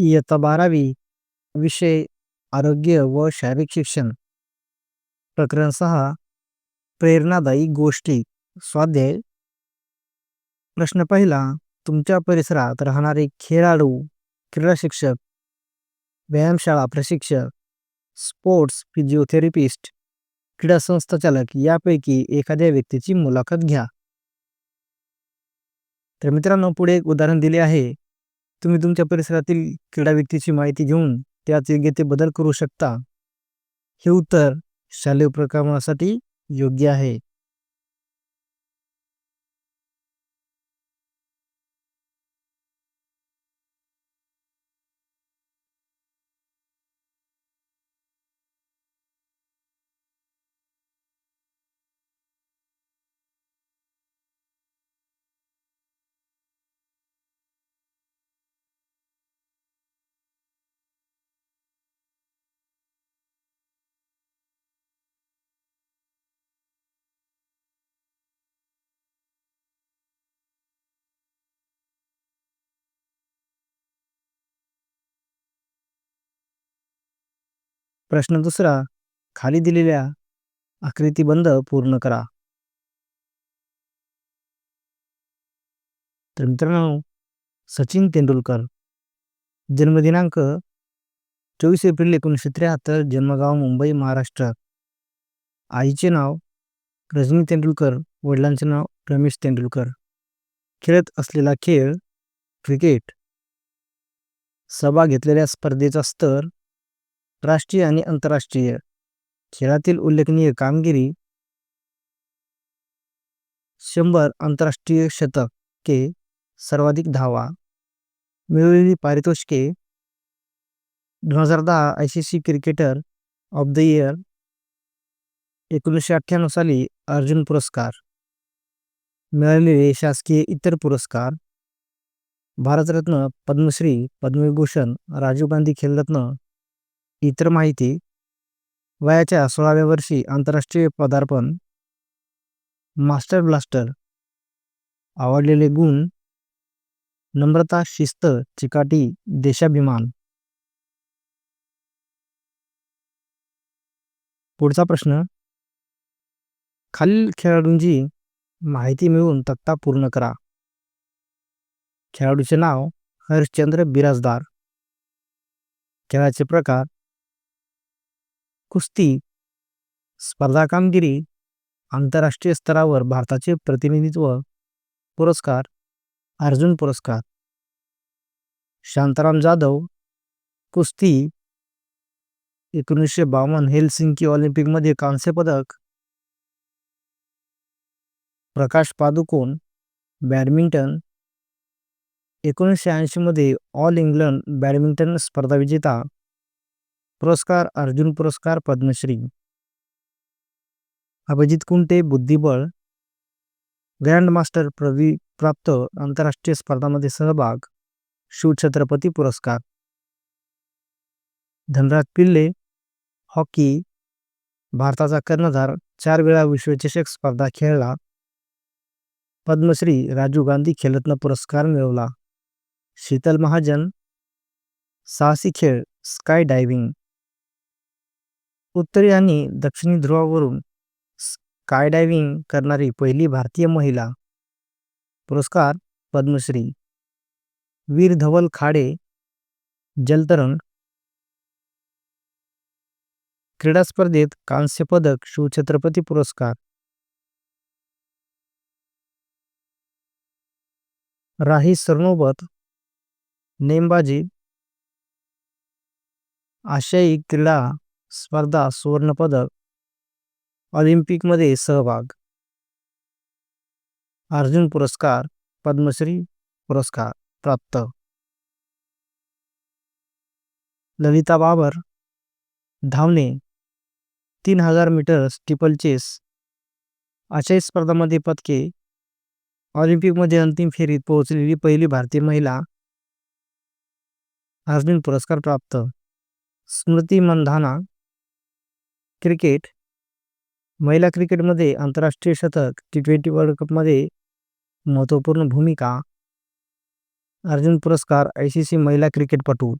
इयत्ता बारावी विषय आरोग्य व शारीरिक शिक्षण. प्रकरण सहा प्रेरणादायी गोष्टी स्वाध्याय. प्रश्न पहिला तुमच्या परिसरात राहणारे खेळाडू क्रीडा शिक्षक व्यायामशाळा प्रशिक्षक स्पोर्ट्स फिजिओथेरपिस्ट क्रीडा संस्थाचालक यापैकी एखाद्या व्यक्तीची मुलाखत घ्या. तर मित्रांनो पुढे एक उदाहरण दिले आहे. तुम्ही तुमच्या परिसरातील क्रीडा व्यक्तीची माहिती घेऊन त्यात योग्य ते बदल करू शकता. हे उत्तर शालेय उपक्रमासाठी योग्य आहे. प्रश्न दुसरा खाली दिलेल्या आकृतीबंध पूर्ण करा. तर मित्रांनो सचिन तेंडुलकर जन्मदिनांक चोवीस एप्रिल एकोणीसशे त्र्याहत्तर जन्मगाव मुंबई महाराष्ट्र. आईचे नाव रजनी तेंडुलकर वडिलांचे नाव रमेश तेंडुलकर. खेळत असलेला खेळ क्रिकेट. सभा घेतलेल्या स्पर्धेचा स्तर राष्ट्रीय आणि आंतरराष्ट्रीय. खेळातील उल्लेखनीय कामगिरी. शंभर आंतरराष्ट्रीय शतके सर्वाधिक धावा. मिळवलेली पारितोषिके. दोन हजार दहा I C C cricketer of the year एकोणीसशे अठ्ठ्याण्णव साली अर्जुन पुरस्कार. मिळालेले शासकीय इतर पुरस्कार. भारतरत्न पद्मश्री पद्मविभूषण राजीव गांधी खेलरत्न इतर माहिती वयाच्या सोळाव्या वर्षी आंतरराष्ट्रीय पदार्पण मास्टर ब्लास्टर आवडलेले गुण नम्रता शिस्त चिकाटी देशाभिमान. पुढचा प्रश्न खालील खेळाडूंची माहिती मिळवून तक्ता पूर्ण करा. खेळाडूचे नाव हरिश्चंद्र बिराजदार. खेळाचे प्रकार कुस्ती स्पर्धा कामगिरी आंतरराष्ट्रीय स्तरावर भारताचे प्रतिनिधित्व पुरस्कार अर्जुन पुरस्कार. शांताराम जाधव कुस्ती एकोणीसशे बावन्न हेलसिंकी ऑलिम्पिकमध्ये कांस्य पदक. प्रकाश पादुकोण बॅडमिंटन. एकोणीसशे ऐंशीमध्ये ऑल इंग्लंड बॅडमिंटन स्पर्धा विजेता. पुरस्कार अर्जुन पुरस्कार पद्मश्री. अभिजित कुंटे बुद्धिबळ. ग्रँड मास्टर प्रवी प्राप्त आंतरराष्ट्रीय स्पर्धामध्ये सहभाग. शिवछत्रपती पुरस्कार. धनराज पिल्ले हॉकी. भारताचा कर्णधार चार वेळा विश्वचषक स्पर्धा खेळला. पद्मश्री राजीव गांधी खेलरत्न पुरस्कार मिळवला. शीतल महाजन. साहसी खेळ स्काय डायव्हिंग. उत्तरी आणि दक्षिणी ध्रुवावरून स्कायडायव्हिंग करणारी पहिली भारतीय महिला. पुरस्कार पद्मश्री. वीर धवल खाडे जलतरण. क्रीडा स्पर्धेत कांस्य पदक शिवछत्रपती पुरस्कार. राही सरनोबत नेमबाजी. आशियाई क्रीडा स्पर्धा सुवर्णपदक ऑलिम्पिकमध्ये सहभाग. अर्जुन पुरस्कार पद्मश्री पुरस्कार प्राप्त. ललिता बाबर धावणे तीन हजार मीटर स्टिपल चेस आशियाई स्पर्धामध्ये पदके ऑलिम्पिकमध्ये अंतिम फेरीत पोहोचलेली पहिली भारतीय महिला. अर्जुन पुरस्कार प्राप्त. स्मृती मंधाना क्रिकेट महिला क्रिकेटमध्ये आंतरराष्ट्रीय शतक टी ट्वेंटी वर्ल्ड कपमध्ये महत्त्वपूर्ण भूमिका. अर्जुन पुरस्कार आय सी सी महिला क्रिकेटपटू.